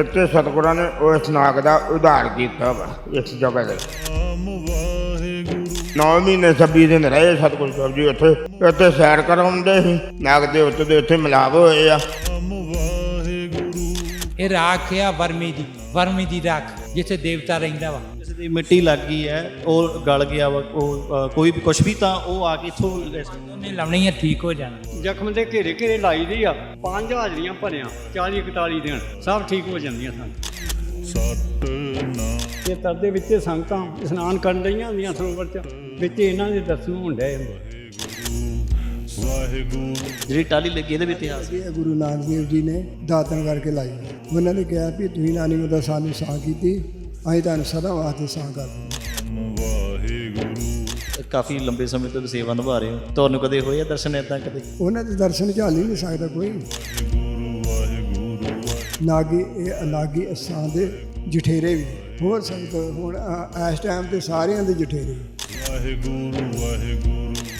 ਇੱਥੇ ਸਤਿਗੁਰਾਂ ਨੇ ਉਸ ਨਾਗ ਦਾ ਉਧਾਰ ਕੀਤਾ ਵਾ, ਇਸ ਜਗ੍ਹਾ ਤੇ। ਨੌ ਮਹੀਨੇ 26 ਦਿਨ ਰਹੇ ਸਤਿਗੁਰੂ ਸਾਹਿਬ ਜੀ ਉੱਥੇ ਉੱਥੇ ਸੈਰ ਕਰਾਉਂਦੇ ਸੀ, ਨਾਗ ਦੇ ਉੱਤੇ ਦੇ ਉੱਥੇ ਮਿਲਾਪ ਹੋਏ ਆ। ਇਹ ਰਾਖ ਆ ਵਰਮੀ ਦੀ ਵਰਮੀ ਦੀ ਰਾਖ, ਜਿੱਥੇ ਦੇਵਤਾ ਰਹਿੰਦਾ ਵਾ। ਕਿਸੇ ਦੀ ਮਿੱਟੀ ਲੱਗ ਗਈ ਹੈ ਉਹ ਗਲ ਗਿਆ ਵਾ ਉਹ ਕੋਈ ਵੀ ਕੁਝ ਵੀ ਤਾਂ ਉਹ ਆ ਕੇ ਇੱਥੋਂ ਲੈ ਸਕਦਾ। ਉਹਨੇ ਲਾਉਣੀ ਆ ਠੀਕ ਹੋ ਜਾਣਾ। ਜ਼ਖਮ ਦੇ ਘੇਰੇ ਘੇਰੇ ਲਾਈ ਦੀ ਆ ਪੰਜ ਹਾਜ਼ਰੀਆਂ ਭਰਿਆ 40 41 ਦਿਨ ਸਭ ਠੀਕ ਹੋ ਜਾਂਦੀਆਂ ਸਨ। ਇਹ ਤਰਦੇ ਵਿੱਚ ਸੰਗਤਾਂ ਇਸ਼ਨਾਨ ਕਰਨ ਰਹੀਆਂ ਹੁੰਦੀਆਂ ਸਰੋਵਰ 'ਚ ਵਿੱਚ ਇਹਨਾਂ ਦੇ ਦਰਸ਼ਨ ਹੋਣ ਡਏ ਹੁੰਦੇ। ਜਿਹੜੀ ਟਾਲੀ ਲੱਗੀ ਇਹਦੇ ਵੀ ਇਤਿਹਾਸ। ਇਹ ਗੁਰੂ ਨਾਨਕ ਦੇਵ ਜੀ ਨੇ ਦਾਤਨ ਕਰਕੇ ਲਾਈ। ਉਹਨਾਂ ਨੇ ਕਿਹਾ ਵੀ ਤੁਸੀਂ ਨਾਨੀ ਮਦਾ ਸਾਨੂੰ ਸਾਹ ਕੀਤੀ ਅਸੀਂ ਤੁਹਾਨੂੰ ਸਦਾ ਵਾਸਤੇ ਸਾਹ ਕਰਦੇ ਕਾਫੀ ਲੰਬੇ ਸਮੇਂ ਤੋਂ ਸੇਵਾ ਨਿਭਾ ਰਹੇ ਹੋ। ਤੁਹਾਨੂੰ ਕਦੇ ਹੋਏ ਆ ਦਰਸ਼ਨ ਇਦਾਂ ਕਦੇ? ਉਹਨਾਂ ਦੇ ਦਰਸ਼ਨ ਝਾਲ ਨਹੀਂ ਸਕਦਾ ਕੋਈ। ਨਾਗੀ ਇਹ ਨਾਗੀ ਅਸਾਂ ਦੇ ਜਠੇਰੇ ਵੀ। ਹੋਰ ਸੰਗਤ ਹੁਣ ਇਸ ਟਾਈਮ ਤੇ ਸਾਰਿਆਂ ਦੇ ਜਠੇਰੇ।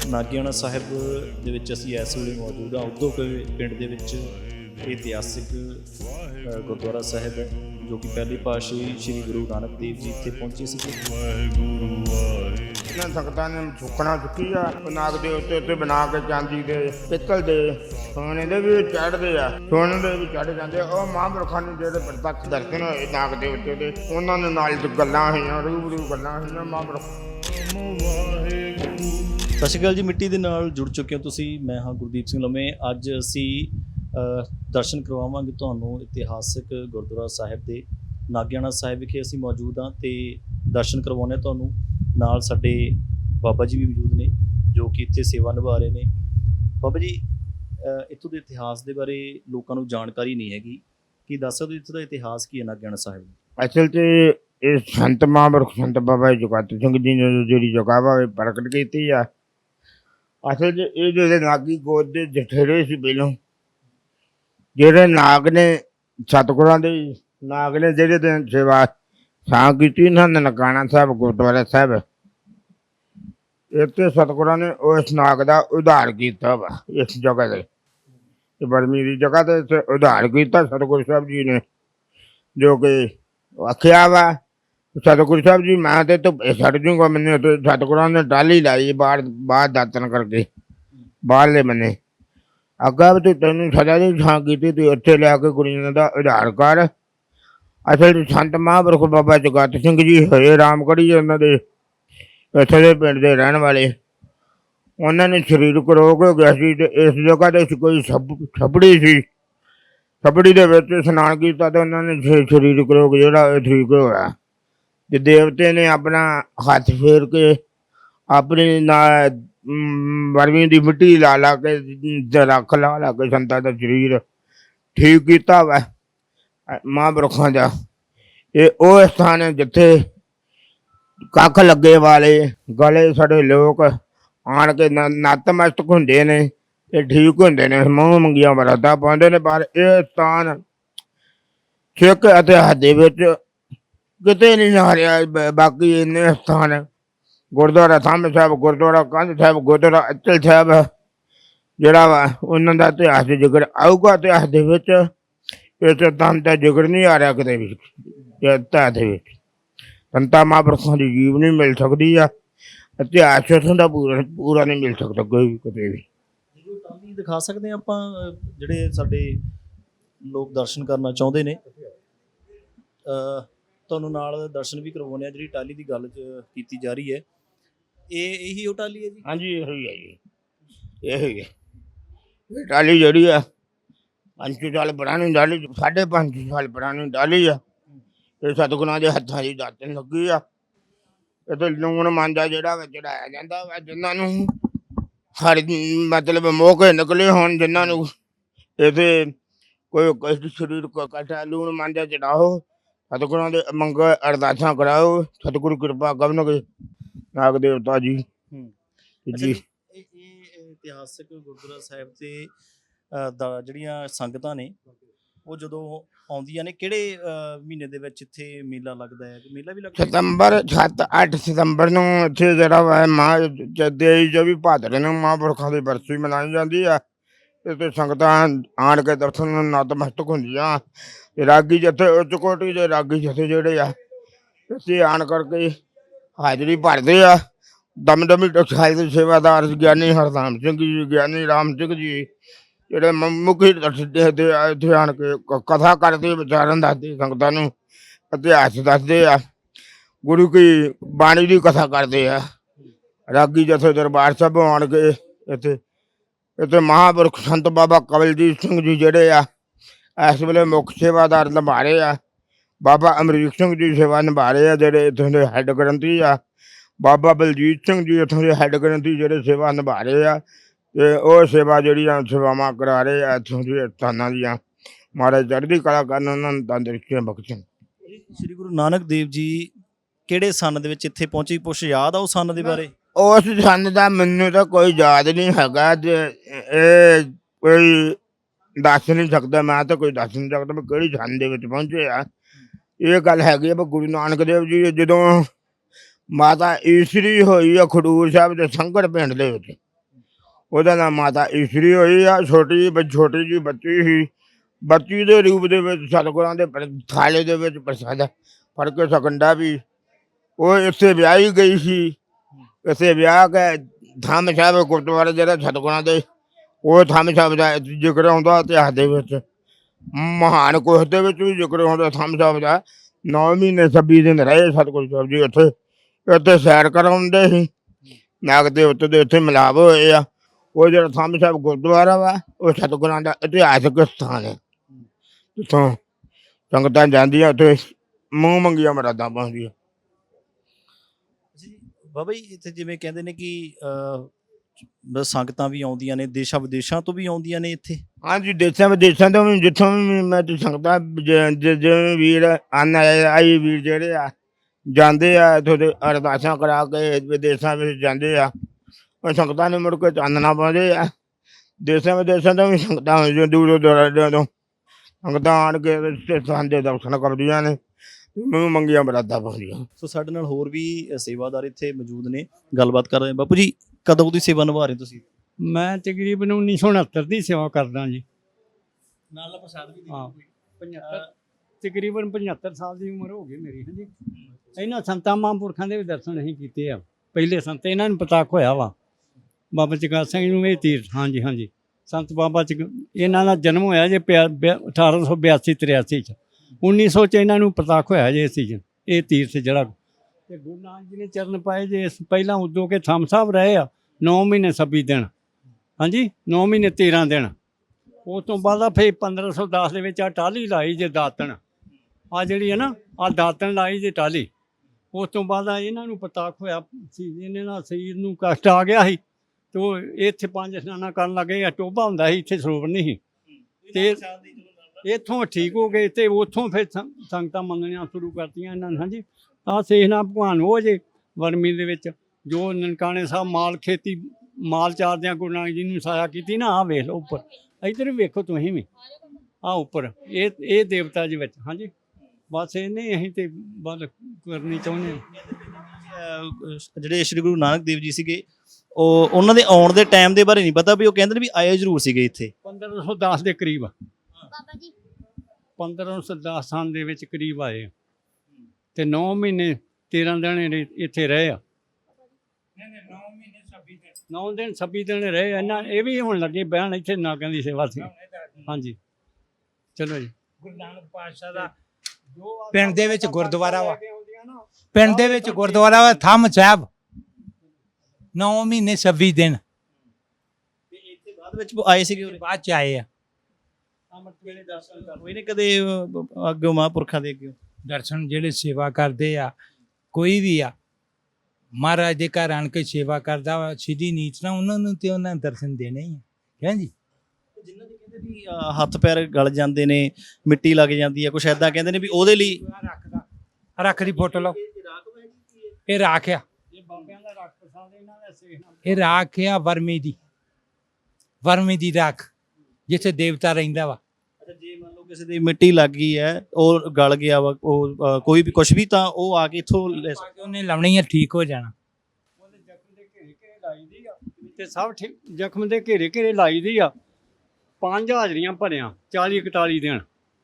ਨਾਗਿਆਣਾ ਸਾਹਿਬ ਦੇ ਵਿੱਚ ਅਸੀਂ ਇਸ ਵੇਲੇ ਮੌਜੂਦ ਹਾਂ। ਉਦੋਂ ਕੇ ਪਿੰਡ ਦੇ ਵਿੱਚ ਇਤਿਹਾਸਿਕ ਗੁਰਦੁਆਰਾ ਸਾਹਿਬ ਹੈ। ਜੋ ਕਿ ਪਹਿਲੀ ਪਾਤਸ਼ਾਹੀ ਸ੍ਰੀ ਗੁਰੂ ਨਾਨਕ ਦੇਵ ਜੀ ਇੱਥੇ ਪਹੁੰਚੇ ਸੀ। ਇਹਨਾਂ ਸੰਗਤਾਂ ਨੇ ਸੁੱਕਣਾ ਚੁੱਕੀ ਆ ਨਾਗ ਦੇ ਉੱਤੇ ਉੱਤੇ ਬਣਾ ਕੇ ਚਾਂਦੀ ਦੇ ਪਿੱਤਲ ਦੇ ਸੋਨੇ ਦੇ ਵੀ ਚੜ੍ਹਦੇ ਆ ਸੋਨੇ ਦੇ ਵੀ ਚੜ੍ਹ ਜਾਂਦੇ। ਉਹ ਮਹਾਂਪੁਰਖਾਂ ਨੂੰ ਜਿਹੜੇ ਪ੍ਰਤੱਖ ਦਰਸ਼ਨ ਹੋਏ ਨਾਗ ਦੇ ਉੱਤੇ ਦੇ ਉਹਨਾਂ ਦੇ ਨਾਲ ਗੱਲਾਂ ਹੋਈਆਂ ਰੂਬਰੂ ਗੱਲਾਂ ਹੋਈਆਂ ਮਹਾਂਪੁਰਖ। ਸਤਿ ਸ਼੍ਰੀ ਅਕਾਲ ਜੀ ਮਿੱਟੀ ਦੇ ਨਾਲ ਜੁੜ ਚੁੱਕੇ ਹੋ ਤੁਸੀਂ। ਮੈਂ ਹਾਂ ਗੁਰਦੀਪ ਸਿੰਘ ਲੰਮੇ। ਅੱਜ ਅਸੀਂ ਦਰਸ਼ਨ ਕਰਵਾਵਾਂਗੇ ਤੁਹਾਨੂੰ ਇਤਿਹਾਸਕ ਗੁਰਦੁਆਰਾ ਸਾਹਿਬ ਦੇ ਨਾਗਿਆਣਾ ਸਾਹਿਬ ਵਿਖੇ ਅਸੀਂ ਮੌਜੂਦ ਹਾਂ ਤੇ ਦਰਸ਼ਨ ਕਰਵਾਉਣੇ ਤੁਹਾਨੂੰ। ਨਾਲ ਸਾਡੇ ਬਾਬਾ ਜੀ ਵੀ ਮੌਜੂਦ ਨੇ ਜੋ ਕਿ ਇੱਥੇ ਸੇਵਾ ਨਿਭਾ ਰਹੇ ਨੇ। ਬਾਬਾ ਜੀ ਅ, ਇੱਥੋਂ ਦੇ ਇਤਿਹਾਸ ਦੇ ਬਾਰੇ ਲੋਕਾਂ ਨੂੰ ਜਾਣਕਾਰੀ ਨਹੀਂ ਹੈਗੀ। ਕੀ ਦੱਸ ਸਕਦੇ ਇੱਥੋਂ ਦਾ ਇਤਿਹਾਸ ਕੀ ਹੈ ਨਾਗਿਆਣਾ ਸਾਹਿਬ ਦਾ? ਅਸਲ 'ਚ ਇਹ ਸੰਤ ਮਹਾਂਪੁਰਖ ਸੰਤ ਬਾਬਾ ਜਗਤ ਸਿੰਘ ਜੀ ਨੇ ਜਿਹੜੀ ਜਗ੍ਹਾ ਵਾ ਇਹ ਪ੍ਰਗਟ ਕੀਤੀ ਆ। ਅਸਲ 'ਚ ਇਹ ਜਿਹੜੇ ਨਾਗੀ ਗੋਦ ਦੇ ਜਠੇਰੇ ਸੀ ਪਹਿਲੋਂ ਜਿਹੜੇ ਨਾਗ ਨੇ ਸਤਿਗੁਰਾਂ ਦੇ ਨਾਗ ਨੇ, ਜਿਹੜੇ ਦਿਨ ਸੇਵਾ ਸਾਂ ਕੀਤੀ ਨਾ ਨਨਕਾਣਾ ਸਾਹਿਬ, ਗੁਰਦੁਆਰਾ ਸਾਹਿਬ। ਇੱਥੇ ਸਤਿਗੁਰਾਂ ਨੇ ਉਸ ਨਾਗ ਦਾ ਉਧਾਰ ਕੀਤਾ ਵਾ, ਇਸ ਜਗ੍ਹਾ ਤੇ। ਇਹ ਬਰਮੀ ਦੀ ਜਗ੍ਹਾ ਤੇ ਉਧਾਰ ਕੀਤਾ ਸਤਿਗੁਰੂ ਸਾਹਿਬ ਜੀ ਨੇ, ਜੋ ਕਿ ਆਖਿਆ ਵਾ, ਸਤਿਗੁਰੂ ਸਾਹਿਬ ਜੀ, ਮੈਂ ਤੇ ਧੁੱਪੇ ਛੱਡ ਜੂੰਗਾ, ਮੈਨੂੰ ਤੇ ਸਤਿਗੁਰਾਂ ਨੇ ਟਾਲੀ ਲਾਈ, ਬਾਹਰ ਬਾਹਰ ਦਾਤਨ ਕਰਕੇ, ਬਾਹਰਲੇ ਮੰਨੇ ਅੱਗਾ ਵੀ ਤੂੰ ਤੈਨੂੰ ਸਜ਼ਾ ਦੀ ਛਾਂ ਕੀਤੀ ਤੂੰ ਉੱਥੇ ਲਿਆ ਕੇ ਕੁੜੀਆਂ ਦਾ ਉਧਾਰ ਕਰ ਅਸਲ 'ਚ ਸੰਤ ਮਹਾਂਪੁਰਖ ਬਾਬਾ ਜਗਤ ਸਿੰਘ ਜੀ ਹੋਏ ਰਾਮਗੜ੍ਹੀ ਉਹਨਾਂ ਦੇ ਇੱਥੇ ਦੇ ਪਿੰਡ ਦੇ ਰਹਿਣ ਵਾਲੇ। ਉਹਨਾਂ ਨੇ ਸਰੀਰਕ ਰੋਗ ਹੋ ਗਿਆ ਸੀ ਤੇ ਇਸ ਜਗ੍ਹਾ ਤੇ ਕੋਈ ਛੱਬ- ਛੱਬੜੀ ਸੀ। ਛੱਬੜੀ ਦੇ ਵਿੱਚ ਇਸ਼ਨਾਨ ਕੀਤਾ ਤੇ ਉਹਨਾਂ ਨੇ ਸਰੀਰਕ ਰੋਗ ਜਿਹੜਾ ਇਹ ਠੀਕ ਹੋਇਆ। ਤੇ ਦੇਵਤੇ ਨੇ ਆਪਣਾ ਹੱਥ ਫੇਰ ਕੇ ਆਪਣੇ ਨਾਲ ਵਰਮੀ ਦੀ ਮਿੱਟੀ ਲਾ ਲਾ ਕੇ ਤੇ ਰੱਖ ਲਾ ਲਾ ਕੇ ਸੰਤਾਂ ਦਾ ਸਰੀਰ ਠੀਕ ਕੀਤਾ ਵਾ। ਅ, ਮਹਾਂਪੁਰਖਾਂ ਦਾ। ਇਹ ਉਹ ਸਥਾਨ ਹੈ ਜਿੱਥੇ ਕੱਖ ਲੱਗੇ ਵਾਲੇ ਗਲੇ ਸਾਡੇ ਲੋਕ ਆਣ ਕੇ ਨ- ਨਤਮਸਤਕ ਹੁੰਦੇ ਨੇ ਤੇ ਠੀਕ ਹੁੰਦੇ ਨੇ ਮੂੰਹ ਮੰਗੀਆਂ ਬਰਾਦਾ ਪਾਉਂਦੇ ਨੇ। ਪਰ ਇਹ ਸਥਾਨ ਸਿੱਖ ਇਤਿਹਾਸ ਦੇ ਵਿੱਚ ਕਿਤੇ ਨਹੀਂ ਆ ਰਿਹਾ। ਬਾਕੀ ਇੰਨੇ ਸਥਾਨ ਗੁਰਦੁਆਰਾ ਸਾਹਮਣੇ ਸਾਹਿਬ ਗੁਰਦੁਆਰਾ ਕੰਧ ਸਾਹਿਬ ਗੁਰਦੁਆਰਾ ਅਚਲ ਸਾਹਿਬ ਜਿਹੜਾ ਵਾ ਉਹਨਾਂ ਦਾ ਇਤਿਹਾਸ ਦੇ ਜ਼ਿਕਰ ਆਊਗਾ। ਇਤਿਹਾਸ ਦੇ ਵਿੱਚ ਇਸ ਤਾਂ ਦਾ ਜ਼ਿਕਰ ਨਹੀਂ ਆ ਰਿਹਾ ਕਿਤੇ ਵੀ ਇਤਿਹਾਸ ਦੇ ਵਿੱਚ। ਸੰਤਾ ਮਹਾਂਪੁਰਖਾਂ ਦੀ ਜੀਵਨੀ ਮਿਲ ਸਕਦੀ ਆ। ਇਤਿਹਾਸ ਉੱਥੋਂ ਦਾ ਪੂਰਾ ਪੂਰਾ ਨਹੀਂ ਮਿਲ ਸਕਦਾ ਕੋਈ ਵੀ ਕਿਤੇ ਵੀ। ਕੋਈ ਟਾਲੀ ਦਿਖਾ ਸਕਦੇ ਹਾਂ ਆਪਾਂ ਜਿਹੜੇ ਸਾਡੇ ਲੋਕ ਦਰਸ਼ਨ ਕਰਨਾ ਚਾਹੁੰਦੇ ਨੇ। ਅ, ਤੁਹਾਨੂੰ ਨਾਲ ਦਰਸ਼ਨ ਵੀ ਕਰਵਾਉਣੇ ਆ ਜਿਹੜੀ ਟਾਲੀ ਦੀ ਗੱਲ ਕੀਤੀ ਜਾ ਰਹੀ ਹੈ। ਇਹ ਇਹੀ ਉਹ ਹੈ ਜੀ? ਹਾਂਜੀ, ਇਹੋ ਹੀ ਹੈ ਜੀ। ਇਹੋ ਹੀ ਹੈ। ਇਹ ਟਾਲੀ ਜਿਹੜੀ ਆ ਪੰਜ ਸੌ ਸਾਲ ਪੁਰਾਣੀ ਡਾਲੀ ਸਾਢੇ ਪੰਜ ਸੌ ਸਾਲ ਪੁਰਾਣੀ ਡਾਲੀ ਆ ਇਹ ਸਤਿਗੁਰਾਂ ਦੇ ਹੱਥਾਂ ਦੀ ਦਾਤਨ ਲੱਗੀ ਆ। ਇਹ ਲੂਣ ਮਾਂਜਾ ਜਿਹੜਾ ਵਾ ਚੜਾਇਆ ਜਾਂਦਾ ਵਾ, ਜਿਨ੍ਹਾਂ ਨੂੰ ਹਰ ਮਤਲਬ ਮੌਕੇ ਨਿਕਲੇ ਹੋਣ, ਜਿਨ੍ਹਾਂ ਨੂੰ ਇਹਦੇ ਕੋਈ ਕਸ਼ਟ ਸਰੀਰ ਕੋ ਕਟਾ ਲੂਣ ਮਾਂਜਾ ਚੜਾਓ। ਸਤਿਗੁਰਾਂ ਦੇ ਮੰਗ ਅਰਦਾਸਾਂ ਕਰਾਓ। ਸਤਿਗੁਰੂ ਕਿਰਪਾ ਕਰਨਗੇ। ਨਾਗ ਦੇਵਤਾ ਜੀ। ਹੂੰ। ਜੀ। ਇਹ ਇਹ ਇਤਿਹਾਸਕ ਗੁਰਦੁਆਰਾ ਸਾਹਿਬ ਤੇ ਅ, ਦਾ- ਜਿਹੜੀਆਂ ਸੰਗਤਾਂ ਨੇ ਉਹ ਜਦੋਂ ਆਉਂਦੀਆਂ ਨੇ ਕਿਹੜੇ ਅ, ਮਹੀਨੇ ਦੇ ਵਿੱਚ ਇੱਥੇ ਮੇਲਾ ਲੱਗਦਾ ਹੈ? ਮੇਲਾ ਵੀ ਲੱਗਦਾ ਹੈ? ਸਤੰਬਰ 7 8 ਸਤੰਬਰ ਨੂੰ ਇੱਥੇ ਜਿਹੜਾ ਵਾ ਮਾਂ ਜਦੇ ਜੋ ਵੀ ਭਾਦਰ ਨੂੰ ਮਹਾਂਪੁਰਖਾਂ ਦੀ ਬਰਸੀ ਮਨਾਈ ਜਾਂਦੀ ਆ। ਇੱਥੇ ਸੰਗਤਾਂ ਆਣ ਕੇ ਦਰਸ਼ਨ ਨੂੰ ਨਤਮਸਤਕ ਹੁੰਦੀਆਂ। ਤੇ ਰਾਗੀ ਜਥੇ ਉੱਚ ਕੋਟੀ ਦੇ ਰਾਗੀ ਜਥੇ ਜਿਹੜੇ ਆ ਇੱਥੇ ਆਣ ਕਰਕੇ ਹਾਜ਼ਰੀ ਭਰਦੇ ਆ। ਦਮਦਮੀ ਟਕਸਾਲ ਦੇ ਸੇਵਾਦਾਰ ਗਿਆਨੀ ਹਰਨਾਮ ਸਿੰਘ ਜੀ, ਗਿਆਨੀ ਰਾਮ ਸਿੰਘ ਜੀ, ਜਿਹੜੇ ਮੁਖੀ ਦੱਸਦੇ ਆ, ਇੱਥੇ ਆਣ ਕੇ ਕ- ਕਥਾ ਕਰਦੇ, ਵਿਚਾਰਨ ਦੱਸਦੇ, ਸੰਗਤਾਂ ਨੂੰ ਇਤਿਹਾਸ ਦੱਸਦੇ ਆ। ਗੁਰੂ ਕੀ ਬਾਣੀ ਦੀ ਕਥਾ ਕਰਦੇ ਆ। ਰਾਗੀ ਜਥੇ ਦਰਬਾਰ ਸਾਹਿਬ ਆਣ ਕੇ ਇੱਥੇ ਇੱਥੇ ਮਹਾਂਪੁਰਖ ਸੰਤ ਬਾਬਾ ਕਵਲਜੀਤ ਸਿੰਘ ਜੀ ਜਿਹੜੇ ਆ, ਇਸ ਵੇਲੇ ਮੁੱਖ ਸੇਵਾਦਾਰ ਨਿਭਾ ਰਹੇ ਆ। ਬਾਬਾ ਅਮਰੀਕ ਸਿੰਘ ਜੀ ਸੇਵਾ ਨਿਭਾ ਰਹੇ ਆ ਜਿਹੜੇ ਇੱਥੋਂ ਦੇ ਹੈੱਡ ਗ੍ਰੰਥੀ ਆ। ਬਾਬਾ ਬਲਜੀਤ ਸਿੰਘ ਜੀ ਇੱਥੋਂ ਦੇ ਹੈੱਡ ਗ੍ਰੰਥੀ ਜਿਹੜੇ ਸੇਵਾ ਨਿਭਾ ਰਹੇ ਆ ਤੇ ਉਹ ਸੇਵਾ ਜਿਹੜੀਆਂ ਸੇਵਾਵਾਂ ਕਰਾ ਰਹੇ ਆ ਇੱਥੋਂ ਦੇ ਸਥਾਨਾਂ ਦੀਆਂ। ਮਹਾਰਾਜ ਚੜ੍ਹਦੀ ਕਲਾ ਕਰਨ ਉਹਨਾਂ ਨੂੰ ਤੰਦਰੁਸਤੀਆਂ ਬਖਸ਼ਣ। ਸ੍ਰੀ ਗੁਰੂ ਨਾਨਕ ਦੇਵ ਜੀ ਕਿਹੜੇ ਸੰਨ ਦੇ ਵਿੱਚ ਇੱਥੇ ਪਹੁੰਚੇ? ਕੁਛ ਯਾਦ ਆ ਉਹ ਸੰਨ ਦੇ ਬਾਰੇ? ਉਸ ਸੰਨ ਦਾ ਮੈਨੂੰ ਤਾਂ ਕੋਈ ਯਾਦ ਨਹੀਂ ਹੈਗਾ ਤੇ ਇਹ ਕੋਈ ਦੱਸ ਨਹੀਂ ਸਕਦਾ ਮੈਂ ਤਾਂ ਕੋਈ ਦੱਸ ਨਹੀਂ ਸਕਦਾ ਵੀ ਕਿਹੜੀ ਸੰਨ ਦੇ ਵਿੱਚ ਪਹੁੰਚੇ ਆ। ਇਹ ਗੱਲ ਹੈਗੀ ਆ ਵੀ ਗੁਰੂ ਨਾਨਕ ਦੇਵ ਜੀ, ਜਦੋਂ ਮਾਤਾ ਈਸਰੀ ਹੋਈ ਆ ਖਡੂਰ ਸਾਹਿਬ ਦੇ ਸੰਗੜ ਪਿੰਡ ਦੇ ਵਿੱਚ, ਉਹਦਾ ਨਾਮ ਮਾਤਾ ਈਸਰੀ ਹੋਈ ਆ, ਛੋਟੀ ਬ- ਛੋਟੀ ਜਿਹੀ ਬੱਚੀ ਸੀ। ਬੱਚੀ ਦੇ ਰੂਪ ਦੇ ਵਿੱਚ ਸਤਿਗੁਰਾਂ ਦੇ ਥਾਲੇ ਦੇ ਵਿੱਚ ਪ੍ਰਸਾਦ ਫੜ ਕੇ ਸਕੰਡਾ ਵੀ, ਉਹ ਇੱਥੇ ਵਿਆਹੀ ਗਈ ਸੀ। ਇੱਥੇ ਵਿਆਹ ਕੇ ਥੰਮ ਸਾਹਿਬ ਗੁਰਦੁਆਰਾ, ਜਿਹੜਾ ਸਤਿਗੁਰਾਂ ਦੇ, ਉਹ ਥੰਮ ਸਾਹਿਬ ਦਾ ਜ਼ਿਕਰ ਆਉਂਦਾ ਇਤਿਹਾਸ ਦੇ ਵਿੱਚ। ਮਹਾਨ ਕੋਸ਼ ਦੇ ਵਿੱਚ ਵੀ ਜ਼ਿਕਰ ਆਉਂਦਾ ਥੰਮ ਸਾਹਿਬ ਦਾ। 9 ਮਹੀਨੇ 26 ਦਿਨ ਰਹੇ ਸਤਿਗੁਰੂ ਸਾਹਿਬ ਜੀ ਇੱਥੇ। ਇੱਥੇ ਸੈਰ ਕਰਾਉਂਦੇ ਸੀ। ਨਾਗ ਦੇ ਉੱਤੇ ਦੇ ਇੱਥੇ ਮਿਲਾਪ ਹੋਏ ਆ। ਉਹ ਜਿਹੜਾ ਥੰਮ ਸਾਹਿਬ ਗੁਰਦੁਆਰਾ ਵਾ ਉਹ ਸਤਿਗੁਰਾਂ ਦਾ ਇਤਿਹਾਸਕ ਸਥਾਨ ਹੈ। ਜਿੱਥੋਂ ਸੰਗਤਾਂ ਜਾਂਦੀਆਂ ਉੱਥੇ ਮੂੰਹ ਮੰਗੀਆਂ ਮਰਾਦਾਂ ਪਾਉਂਦੀਆਂ ਬਾਬਾ ਜੀ ਇੱਥੇ ਜਿਵੇਂ ਕਹਿੰਦੇ ਨੇ ਕਿ ਅਹ, ਸੰਗਤਾਂ ਵੀ ਆਉਂਦੀਆਂ ਨੇ ਦੇਸ਼ਾਂ ਵਿਦੇਸ਼ਾਂ ਤੋਂ ਵੀ ਆਉਂਦੀਆਂ ਨੇ ਇੱਥੇ? ਹਾਂਜੀ ਦੇਸ਼ਾਂ ਵਿਦੇਸ਼ਾਂ ਤੋਂ ਵੀ ਜਿੱਥੋਂ ਵੀ ਮੈਂ ਤੇ ਸੰਗਤਾਂ ਜ- ਜ- ਜਿਵੇਂ ਵੀਰ ਆਨ ਆਈ ਵੀਰ ਜਿਹੜੇ ਆ ਜਾਂਦੇ ਆ ਦੇ ਅਰਦਾਸਾਂ ਕਰਾ ਕੇ ਵਿਦੇਸ਼ਾਂ ਵਿੱਚ ਜਾਂਦੇ ਆ। ਉਹ ਸੰਗਤਾਂ ਨੇ ਮੁੜ ਕੇ ਚਾਨਣਾ ਪਾਉਂਦੇ ਆ। ਦੇਸ਼ਾਂ ਵਿਦੇਸ਼ਾਂ ਤੋਂ ਵੀ ਸੰਗਤਾਂ ਆਉਂਦੀਆਂ ਦੂਰੋਂ ਦਰਾਡੇ ਤੋਂ। ਸੰਗਤਾਂ ਆਣ ਕੇ ਸਥਾਨ ਦੇ ਦਰਸ਼ਨ ਕਰਦੀਆਂ ਨੇ ਮੂੰਹ ਮੰਗੀਆਂ ਬਰਾਦਾ ਪਾਉਂਦੀਆਂ। ਸੋ ਸਾਡੇ ਨਾਲ ਹੋਰ ਵੀ ਸੇਵਾਦਾਰ ਇੱਥੇ ਮੌਜੂਦ ਨੇ। ਗੱਲਬਾਤ ਕਰ ਰਹੇ। ਬਾਪੂ ਜੀ ਕਦੋਂ ਦੀ ਸੇਵਾ ਨਿਭਾ ਰਹੇ ਤੁਸੀਂ? ਮੈਂ ਤਕਰੀਬਨ 1969 ਦੀ ਸੇਵਾ ਕਰਦਾ ਜੀ। ਨਾਲ ਪ੍ਰਸਾਦ ਵੀ ਹਾਂ। 75 ਤਕਰੀਬਨ 75 ਸਾਲ ਦੀ ਉਮਰ ਹੋ ਗਈ ਮੇਰੀ ਹਾਂਜੀ। ਇਹਨਾਂ ਸੰਤਾਂ ਮਹਾਂਪੁਰਖਾਂ ਦੇ ਵੀ ਦਰਸ਼ਨ ਅਸੀਂ ਕੀਤੇ ਆ। ਪਹਿਲੇ ਸੰਤ ਇਹਨਾਂ ਨੂੰ ਪਤਾ ਹੋਇਆ ਵਾ। ਬਾਬਾ ਚਗਾ ਸਿੰਘ ਨੂੰ ਇਹ ਤੀਰਥ ਹਾਂਜੀ ਹਾਂਜੀ। ਸੰਤ ਬਾਬਾ ਚ ਇਹਨਾਂ ਦਾ ਜਨਮ ਹੋਇਆ ਜੇ ਪਿਆ- ਬਿਆ- 1882 83 ਚ। 1900 ਚ ਇਹਨਾਂ ਨੂੰ ਪਤਾ ਹੋਇਆ ਜੇ ਸੀਜ਼ਨ ਇਹ ਤੀਰਥ ਜਿਹੜਾ ਤੇ ਗੁਰੂ ਨਾਨਕ ਜੀ ਨੇ ਚਰਨ ਪਾਏ ਜੇ ਇਸ ਪਹਿਲਾਂ ਉਦੋਂ ਕੇ ਥੰਮ ਸਾਹਿਬ ਰਹੇ ਆ 9 ਮਹੀਨੇ 26 ਦਿਨ। ਹਾਂਜੀ 9 ਮਹੀਨੇ 13 ਦਿਨ। ਉਸ ਤੋਂ ਬਾਅਦ ਆ ਫੇ 1510 ਦੇ ਵਿੱਚ ਆ ਟਾਲੀ ਲਾਈ ਜੇ ਦਾਤਣ। ਆ ਜਿਹੜੀ ਹੈ ਨਾ ਆ ਦਾਤਣ ਲਾਈ ਜੇ ਟਾਲੀ ਉਸ ਤੋਂ ਬਾਅਦ ਆ ਇਹਨਾਂ ਨੂੰ ਪਤਾ ਹੋਇਆ ਸੀ ਇਹਨਾਂ ਨਾਲ ਸਰੀਰ ਨੂੰ ਕਸ਼ਟ ਆ ਗਿਆ ਸੀ ਤੇ ਉਹ ਇੱਥੇ ਪੰਜ ਇਸ਼ਨਾਨਾਂ ਕਰਨ ਲੱਗੇ ਆ ਟੋਭਾ ਹੁੰਦਾ ਸੀ ਇੱਥੇ ਸਰੋਵਰ ਨਹੀਂ ਸੀ। ਤੇ ਇੱਥੋਂ ਠੀਕ ਹੋ ਗਏ ਤੇ ਉੱਥੋਂ ਫਿਰ ਸੰਗਤਾਂ ਮੰਗਣੀਆਂ ਸ਼ੁਰੂ ਕਰਤੀਆਂ ਇਹਨਾਂ ਨੇ ਹਾਂਜੀ। ਆ ਸੇਖਨਾ ਭਗਵਾਨ ਉਹ ਜੇ ਵਰਮੀ ਦੇ ਵਿੱਚ। ਜੋ ਨਨਕਾਣੇ ਸਾਹਿਬ ਮਾਲ ਖੇਤੀ ਮਾਲ ਚਾਰਦਿਆਂ ਗੁਰੂ ਨਾਨਕ ਜੀ ਨੂੰ ਸਾਇਆ ਕੀਤੀ ਨਾ ਆ ਵੇਖ ਲਓ ਉੱਪਰ। ਇੱਧਰ ਵੀ ਵੇਖੋ ਤੁਸੀਂ ਵੀ। ਆ ਉੱਪਰ ਇਹ ਇਹ ਦੇਵਤਾ ਜੀ ਵਿੱਚ। ਹਾਂਜੀ। ਬਸ ਇਹਨੇ ਅਸੀਂ ਤੇ ਬਸ ਕਰਨੀ ਚਾਹੁੰਦੇ ਹਾਂ। ਜਿਹੜੇ ਸ੍ਰੀ ਗੁਰੂ ਨਾਨਕ ਦੇਵ ਜੀ ਸੀਗੇ ਉਹ ਉਹਨਾਂ ਦੇ ਆਉਣ ਦੇ ਟਾਈਮ ਦੇ ਬਾਰੇ ਨਹੀਂ ਪਤਾ ਵੀ ਉਹ ਕਹਿੰਦੇ ਨੇ ਵੀ ਆਏ ਜ਼ਰੂਰ ਸੀਗੇ ਇੱਥੇ। 1510 ਦੇ ਕਰੀਬ। ਬਾਬਾ ਜੀ। 1510 ਸਾਲ ਦੇ ਵਿੱਚ ਕਰੀਬ ਆਏ। ਤੇ 9 ਮਹੀਨੇ 13 ਦਿਨ ਇੱਥੇ ਰਹੇ ਆ। 9 ਦਿਨ। 26 ਦਿਨ ਰਹੇ। ਇਹਨਾਂ ਇਹ ਵੀ ਹੁਣ ਲੱਗੇ ਬਹਿਣ ਇੱਥੇ ਨਾਗਾਂ ਦੀ ਸੇਵਾ ਸੀ। ਹਾਂਜੀ। ਚਲੋ ਜੀ। ਗੁਰੂ ਨਾਨਕ ਪਾਤਸ਼ਾਹ ਦਾ ਪਿੰਡ ਦੇ ਵਿੱਚ ਗੁਰਦੁਆਰਾ ਵਾ। ਪਿੰਡ ਦੇ ਵਿੱਚ ਗੁਰਦੁਆਰਾ ਵਾ ਥੰਮ ਸਾਹਿਬ। 9 ਮਹੀਨੇ 26 ਦਿਨ। ਇੱਥੇ ਬਾਅਦ ਵਿੱਚ ਆਏ ਸੀਗੇ ਬਾਅਦ ਚ ਆਏ ਆ। ਅੰਮ੍ਰਿਤ ਵੇਲੇ ਦਰਸ਼ਨ ਕਰ ਹੋਏ ਨੇ ਕਦੇ ਅੱਗੇ ਮਹਾਂਪੁਰਖਾਂ ਦੇ ਅੱਗੇ। ਦਰਸ਼ਨ ਜਿਹੜੇ ਸੇਵਾ ਕਰਦੇ ਆ ਕੋਈ ਵੀ ਆ ਮਹਾਰਾਜ ਦੇ ਘਰ ਆਣ ਕੇ ਸੇਵਾ ਕਰਦਾ ਵਾ ਸਿੱਧੀ ਨੀਚ ਨਾ ਉਹਨਾਂ ਨੂੰ ਤੇ ਉਹਨਾਂ ਦਰਸ਼ਨ ਦੇਣੇ ਹੀ ਆ। ਹੈਂ ਜੀ? ਜਿਨ੍ਹਾਂ ਦੇ ਕਹਿੰਦੇ ਵੀ ਅ, ਹੱਥ ਪੈਰ ਗਲ ਜਾਂਦੇ ਨੇ ਮਿੱਟੀ ਲੱਗ ਜਾਂਦੀ ਹੈ ਕੁਛ ਐਦਾਂ ਕਹਿੰਦੇ ਨੇ ਵੀ ਉਹਦੇ ਲਈ ਰੱਖਦਾ ਰੱਖ ਦੀ ਫੋਟੋ ਲਓ। ਇਹ ਰਾਖ ਆ। ਇਹ ਰੱਖ ਆ ਵਰਮੀ ਦੀ ਵਰਮੀ ਦੀ ਰਾਖ ਜਿੱਥੇ ਦੇਵਤਾ ਰਹਿੰਦਾ ਵਾ। ਕਿਸੇ ਦੀ ਮਿੱਟੀ ਲੱਗ ਗਈ ਹੈ ਉਹ ਗਲ ਗਿਆ ਵਾ ਉਹ ਅ, ਕੋਈ ਵੀ ਕੁਛ ਵੀ ਤਾਂ ਉਹ ਆ ਕੇ ਇੱਥੋਂ ਲੈ ਆ ਕੇ ਉਹਨੇ ਲਾਉਣੀ ਆ ਠੀਕ ਹੋ ਜਾਣਾ। ਉਹਦੇ ਜ਼ਖਮ ਦੇ ਘੇਰੇ ਘੇਰੇ ਲਾਈ ਦੀ ਆ ਤੇ ਸਭ ਠੀਕ ਜ਼ਖਮ ਦੇ ਘੇਰੇ ਘੇਰੇ ਲਾਈ ਦੀ ਆ। ਪੰਜ ਹਾਜ਼ਰੀਆਂ ਭਰਿਆ 40 41 ਦਿਨ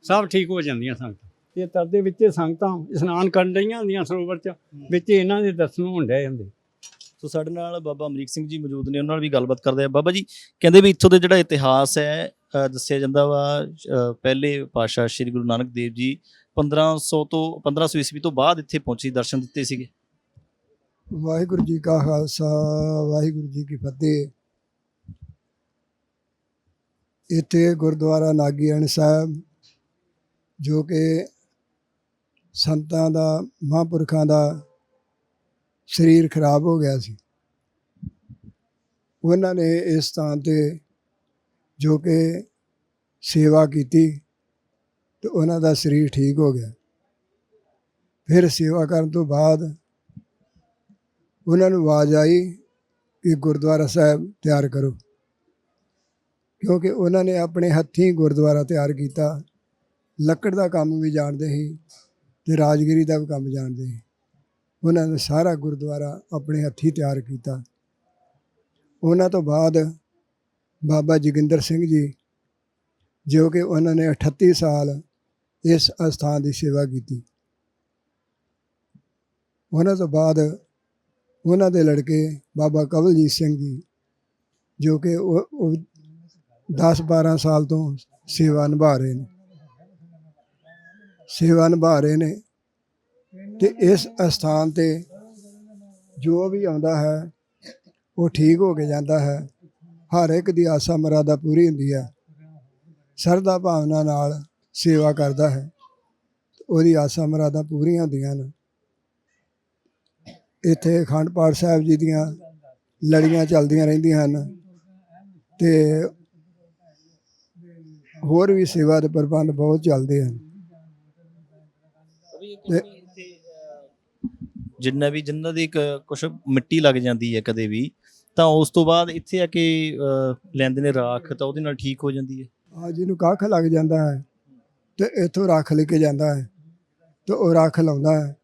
ਸਭ ਠੀਕ ਹੋ ਜਾਂਦੀਆਂ ਸੰਗਤਾਂ। ਇਹ ਤਰਦੇ ਵਿੱਚ ਸੰਗਤਾਂ ਇਸ਼ਨਾਨ ਕਰਨ ਡਈਆਂ ਹੁੰਦੀਆਂ ਸਰੋਵਰ 'ਚ ਵਿੱਚ ਇਹਨਾਂ ਦੇ ਦਰਸ਼ਨ ਹੋਣ ਡਏ ਹੁੰਦੇ। ਸੋ ਸਾਡੇ ਨਾਲ ਬਾਬਾ ਅਮਰੀਕ ਸਿੰਘ ਜੀ ਮੌਜੂਦ ਨੇ, ਉਹਨਾਂ ਨਾਲ ਵੀ ਗੱਲਬਾਤ ਕਰਦੇ ਆ ਬਾਬਾ ਜੀ, ਕਹਿੰਦੇ ਵੀ ਇੱਥੋਂ ਦੇ ਜਿਹੜਾ ਇਤਿਹਾਸ ਹੈ ਦੱਸਿਆ ਜਾਂਦਾ ਵਾ ਪਹਿਲੇ ਪਾਤਸ਼ਾਹ ਸ੍ਰੀ ਗੁਰੂ ਨਾਨਕ ਦੇਵ ਜੀ 1500 ਤੋਂ 1500 ਈਸਵੀ ਤੋਂ ਬਾਅਦ ਇੱਥੇ ਪਹੁੰਚੀ, ਦਰਸ਼ਨ ਦਿੱਤੇ ਸੀਗੇ। ਵਾਹਿਗੁਰੂ ਜੀ ਕਾ ਖਾਲਸਾ, ਵਾਹਿਗੁਰੂ ਜੀ ਕੀ ਫਤਿਹ। ਇੱਥੇ ਗੁਰਦੁਆਰਾ ਨਾਗੀਆਣ ਸਾਹਿਬ, ਜੋ ਕਿ ਸੰਤਾਂ ਦਾ, ਮਹਾਂਪੁਰਖਾਂ ਦਾ ਸਰੀਰ ਖਰਾਬ ਹੋ ਗਿਆ ਸੀ। ਉਹਨਾਂ ਨੇ ਇਸ ਸਥਾਨ ਤੇ ਜੋ ਕਿ ਸੇਵਾ ਕੀਤੀ ਤੇ ਉਹਨਾਂ ਦਾ ਸਰੀਰ ਠੀਕ ਹੋ ਗਿਆ। ਫਿਰ ਸੇਵਾ ਕਰਨ ਤੋਂ ਬਾਅਦ ਉਹਨਾਂ ਨੂੰ ਆਵਾਜ਼ ਆਈ ਕਿ ਗੁਰਦੁਆਰਾ ਸਾਹਿਬ ਤਿਆਰ ਕਰੋ। ਕਿਉਂਕਿ ਉਹਨਾਂ ਨੇ ਆਪਣੇ ਹੱਥੀਂ ਗੁਰਦੁਆਰਾ ਤਿਆਰ ਕੀਤਾ। ਲੱਕੜ ਦਾ ਕੰਮ ਵੀ ਜਾਣਦੇ ਸੀ ਤੇ ਰਾਜਗੀਰੀ ਦਾ ਵੀ ਕੰਮ ਜਾਣਦੇ ਸੀ। ਉਹਨਾਂ ਨੇ ਸਾਰਾ ਗੁਰਦੁਆਰਾ ਆਪਣੇ ਹੱਥੀਂ ਤਿਆਰ ਕੀਤਾ। ਉਹਨਾਂ ਤੋਂ ਬਾਅਦ ਬਾਬਾ ਜੋਗਿੰਦਰ ਸਿੰਘ ਜੀ, ਜੋ ਕਿ ਉਹਨਾਂ ਨੇ 38 ਸਾਲ ਇਸ ਅਸਥਾਨ ਦੀ ਸੇਵਾ ਕੀਤੀ। ਉਹਨਾਂ ਤੋਂ ਬਾਅਦ ਉਹਨਾਂ ਦੇ ਲੜਕੇ ਬਾਬਾ ਕਵਲਜੀਤ ਸਿੰਘ ਜੀ, ਜੋ ਕਿ ਉਹ 10 12 ਸਾਲ ਤੋਂ ਸੇਵਾ ਨਿਭਾ ਰਹੇ ਨੇ। ਸੇਵਾ ਨਿਭਾ ਰਹੇ ਨੇ। ਤੇ ਇਸ ਅਸਥਾਨ ਤੇ ਜੋ ਵੀ ਆਉਂਦਾ ਹੈ ਉਹ ਠੀਕ ਹੋ ਕੇ ਜਾਂਦਾ ਹੈ। ਹਰ ਇੱਕ ਦੀ ਆਸਾ ਮਰਾਦਾ ਪੂਰੀ ਹੁੰਦੀ ਹੈ। ਸਰਦਾ ਭਾਵਨਾ ਨਾਲ ਸੇਵਾ ਕਰਦਾ ਹੈ। ਉਹਦੀ ਆਸਾ ਮਰਾਦਾ ਪੂਰੀਆਂ ਹੁੰਦੀਆਂ ਨੇ ਇੱਥੇ ਅਖੰਡ ਪਾਠ ਸਾਹਿਬ ਜੀ ਦੀਆਂ ਲੜੀਆਂ ਚੱਲਦੀਆਂ ਰਹਿੰਦੀਆਂ ਹਨ ਤੇ ਹੋਰ ਵੀ ਸੇਵਾ ਦੇ ਪ੍ਰਬੰਧ ਬਹੁਤ ਚੱਲਦੇ ਹਨ। ਜਿੰਨਾ ਵੀ ਜਿੰਨਾਂ ਦੀ ਕੁਝ ਮਿੱਟੀ ਲੱਗ ਜਾਂਦੀ ਹੈ ਕਦੇ ਵੀ ਤਾਂ ਉਸ ਤੋਂ ਬਾਅਦ ਇੱਥੇ ਆ ਕੇ ਲੈਂਦੇ ਨੇ ਰਾਖ ਤਾਂ ਉਹਦੇ ਨਾਲ ਠੀਕ ਹੋ ਜਾਂਦੀ ਹੈ। ਆ ਜਿਹਨੂੰ ਕੱਖ ਲੱਗ ਜਾਂਦਾ ਹੈ ਤੇ ਇੱਥੋਂ ਰੱਖ ਲੈ ਕੇ ਜਾਂਦਾ ਹੈ ਤੇ ਉਹ ਰੱਖ ਲਾਉਂਦਾ ਹੈ।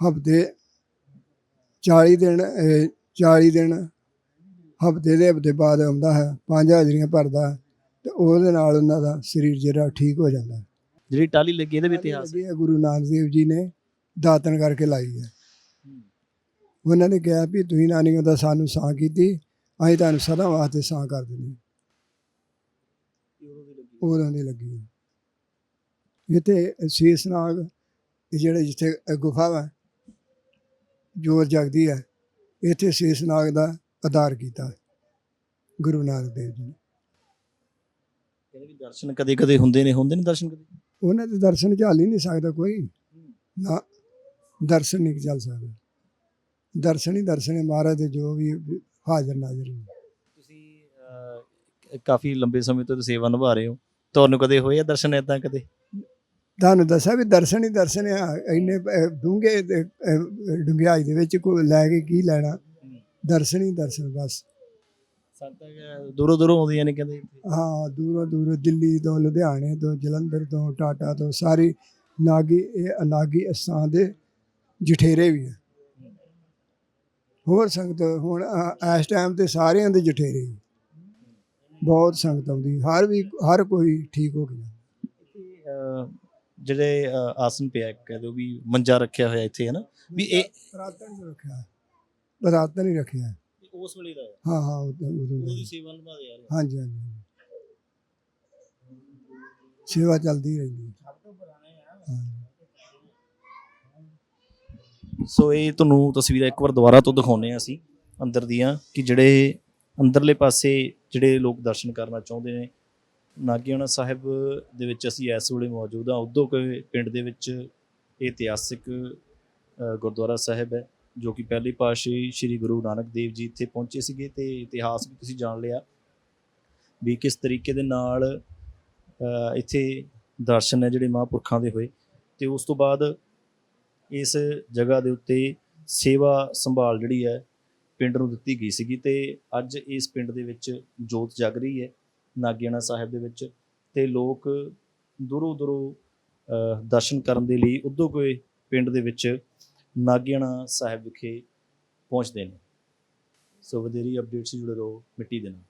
ਹਫ਼ਤੇ 40 ਦਿਨ ਇਹ 40 ਦਿਨ ਹਫ਼ਤੇ ਦੇ ਹਫ਼ਤੇ ਬਾਅਦ ਆਉਂਦਾ ਹੈ ਪੰਜ ਹਾਜ਼ਰੀਆਂ ਭਰਦਾ ਤੇ ਉਹਦੇ ਨਾਲ ਉਹਨਾਂ ਦਾ ਸਰੀਰ ਜਿਹੜਾ ਠੀਕ ਹੋ ਜਾਂਦਾ ਜਿਹੜੀ ਟਾਲੀ ਲੱਗੀ ਇਹਦੇ ਵੀ ਇਤਿਹਾਸ ਹੈ ਗੁਰੂ ਨਾਨਕ ਦੇਵ ਜੀ ਨੇ। ਦਾਤਨ ਕਰਕੇ ਲਾਈ ਹੈ। ਉਹਨਾਂ ਨੇ ਕਿਹਾ ਵੀ ਤੁਸੀਂ ਨਾਨੀਆਂ ਦਾ ਸਾਨੂੰ ਸਾਂ ਕੀਤੀ ਅਸੀਂ ਤੁਹਾਨੂੰ ਸਦਾ ਵਾਸਤੇ ਸਾਂ ਕਰ ਦਿੰਦੇ ਉਦੋਂ ਦੀ ਲੱਗੀ। ਇੱਥੇ ਸ਼ੀਸ਼ਨਾਗ ਜਿਹੜੇ ਜਿੱਥੇ ਗੁਫਾ ਵਾ ਜੋਤ ਜਗਦੀ ਹੈ ਇੱਥੇ ਸ਼ੀਸ਼ਨਾਗ ਦਾ ਆਧਾਰ ਕੀਤਾ ਗੁਰੂ ਨਾਨਕ ਦੇਵ ਜੀ ਨੇ। ਕਹਿੰਦੇ ਵੀ ਦਰਸ਼ਨ ਕਦੇ ਕਦੇ ਹੁੰਦੇ ਨੇ ਹੁੰਦੇ ਨੇ ਦਰਸ਼ਨ ਕਦੇ? ਉਹਨਾਂ ਦੇ ਦਰਸ਼ਨ ਝੱਲ ਹੀ ਨਹੀਂ ਸਕਦਾ ਕੋਈ। ਨਾ ਦਰਸ਼ਨ ਨਹੀਂ ਚੱਲ ਸਕਦਾ। ਦਰਸ਼ਨ ਹੀ ਦਰਸ਼ਨ ਹੈ ਮਹਾਰਾਜ ਦੇ ਜੋ ਵੀ ਹਾਜ਼ਰ ਨਾਜ਼ਰ ਨੇ। ਤੁਸੀਂ ਕਾਫੀ ਲੰਬੇ ਸਮੇਂ ਤੋਂ ਸੇਵਾ ਨਿਭਾ ਰਹੇ ਹੋ। ਤੁਹਾਨੂੰ ਕਦੇ ਹੋਏ ਆ ਦਰਸ਼ਨ ਏਦਾਂ ਕਦੇ? ਤੁਹਾਨੂੰ ਦੱਸਿਆ ਵੀ ਦਰਸ਼ਨ ਹੀ ਦਰਸ਼ਨ ਆ ਇੰਨੇ ਡੂੰਘੇ ਡੂੰਘਾਈ ਦੇ ਵਿੱਚ ਕੋਈ ਲੈ ਕੇ ਕੀ ਲੈਣਾ। ਦਰਸ਼ਨ ਹੀ ਦਰਸ਼ਨ ਬਸ। ਸੰਤਾਂ ਦੂਰੋਂ ਦੂਰੋਂ ਆਉਂਦੀਆਂ ਨੇ ਕਹਿੰਦੇ ਹਾਂ ਦੂਰੋਂ ਦੂਰੋਂ ਦਿੱਲੀ ਤੋਂ ਲੁਧਿਆਣੇ ਤੋਂ ਜਲੰਧਰ ਤੋਂ ਟਾਟਾ ਤੋਂ ਸਾਰੀ ਨਾਗੀ ਇਹ ਅਨਾਗੀ ਅਸਥਾਨ ਦੇ ਜਠੇਰੇ ਵੀ ਆ ਹੋਰ ਸੰਗਤ ਹੁਣ ਇਸ ਟਾਈਮ ਤੇ ਸਾਰਿਆਂ ਦੇ ਜਠੇਰੇ। ਬਹੁਤ ਸੰਗਤ ਆਉਂਦੀ ਹਰ ਵੀ ਹਰ ਕੋਈ ਠੀਕ ਹੋ ਗਿਆ ਜਿਹੜੇ ਆਸਨ ਪਿਆ ਕਹਿ ਦਿਓ ਵੀ ਮੰਜਾ ਰੱਖਿਆ ਹੋਇਆ ਇੱਥੇ ਹੈ ਨਾ ਵੀ ਇਹ ਰਾਤਨ ਹੀ ਰੱਖਿਆ ਰਾਤਨ ਹੀ ਰੱਖਿਆ ਉਸ ਵੇਲੇ ਦਾ ਹਾਂ ਹਾਂ ਦਾ ਹੀ। ਸੇਵਾ ਨਿਭਾਦੇ ਯਾਰ ਹਾਂਜੀ ਹਾਂਜੀ। ਸੇਵਾ ਚੱਲਦੀ ਰਹਿੰਦੀ ਹੈ। ਹਾਂ ਸੋ ਇਹ ਤੁਹਾਨੂੰ ਤਸਵੀਰਾਂ ਇੱਕ ਵਾਰ ਦੁਬਾਰਾ ਤੋਂ ਦਿਖਾਉਨੇ ਆ ਅਸੀਂ, ਅੰਦਰ ਦੀਆਂ, ਕਿ ਜਿਹੜੇ ਅੰਦਰਲੇ ਪਾਸੇ ਜਿਹੜੇ ਲੋਕ ਦਰਸ਼ਨ ਕਰਨਾ ਚਾਹੁੰਦੇ ਨੇ ਨਾਗਿਆਣਾ ਸਾਹਿਬ ਦੇ ਵਿੱਚ ਅਸੀਂ ਇਸ ਵੇਲੇ ਮੌਜੂਦ ਹਾਂ। ਉਦੋਂ ਕੇ ਪਿੰਡ ਦੇ ਵਿੱਚ ਇਹ ਇਤਿਹਾਸਿਕ ਗੁਰਦੁਆਰਾ ਸਾਹਿਬ ਹੈ, ਜੋ ਕਿ ਪਹਿਲੀ ਪਾਤਸ਼ਾਹੀ ਸ੍ਰੀ ਗੁਰੂ ਨਾਨਕ ਦੇਵ ਜੀ ਇੱਥੇ ਪਹੁੰਚੇ ਸੀਗੇ ਤੇ ਇਤਿਹਾਸ ਵੀ ਤੁਸੀਂ ਜਾਣ ਲਿਆ ਵੀ ਕਿਸ ਤਰੀਕੇ ਦੇ ਨਾਲ ਇੱਥੇ ਦਰਸ਼ਨ ਹੈ ਜਿਹੜੇ ਮਹਾਂਪੁਰਖਾਂ ਦੇ ਹੋਏ। ਤੇ ਉਸ ਤੋਂ ਬਾਅਦ ਇਸ ਜਗ੍ਹਾ ਦੇ ਉੱਤੇ ਸੇਵਾ ਸੰਭਾਲ ਜਿਹੜੀ ਹੈ ਪਿੰਡ ਨੂੰ ਦਿੱਤੀ ਗਈ ਸੀਗੀ ਤੇ ਅੱਜ ਇਸ ਪਿੰਡ ਦੇ ਵਿੱਚ ਜੋਤ ਜਗ ਰਹੀ ਹੈ ਨਾਗਿਆਣਾ ਸਾਹਿਬ ਦੇ ਵਿੱਚ ਤੇ ਲੋਕ ਦੂਰੋਂ ਦੂਰੋਂ ਦਰਸ਼ਨ ਕਰਨ ਦੇ ਲਈ ਉਦੋਂ ਕੋਈ ਪਿੰਡ ਦੇ ਵਿੱਚ ਨਾਗਿਆਣਾ ਸਾਹਿਬ ਵਿਖੇ ਪਹੁੰਚਦੇ ਨੇ। ਸੋ ਵਧੇਰੀ ਅਪਡੇਟਸ ਜੁੜੇ ਰਹੋ ਮਿੱਟੀ ਦੇ ਨਾਲ।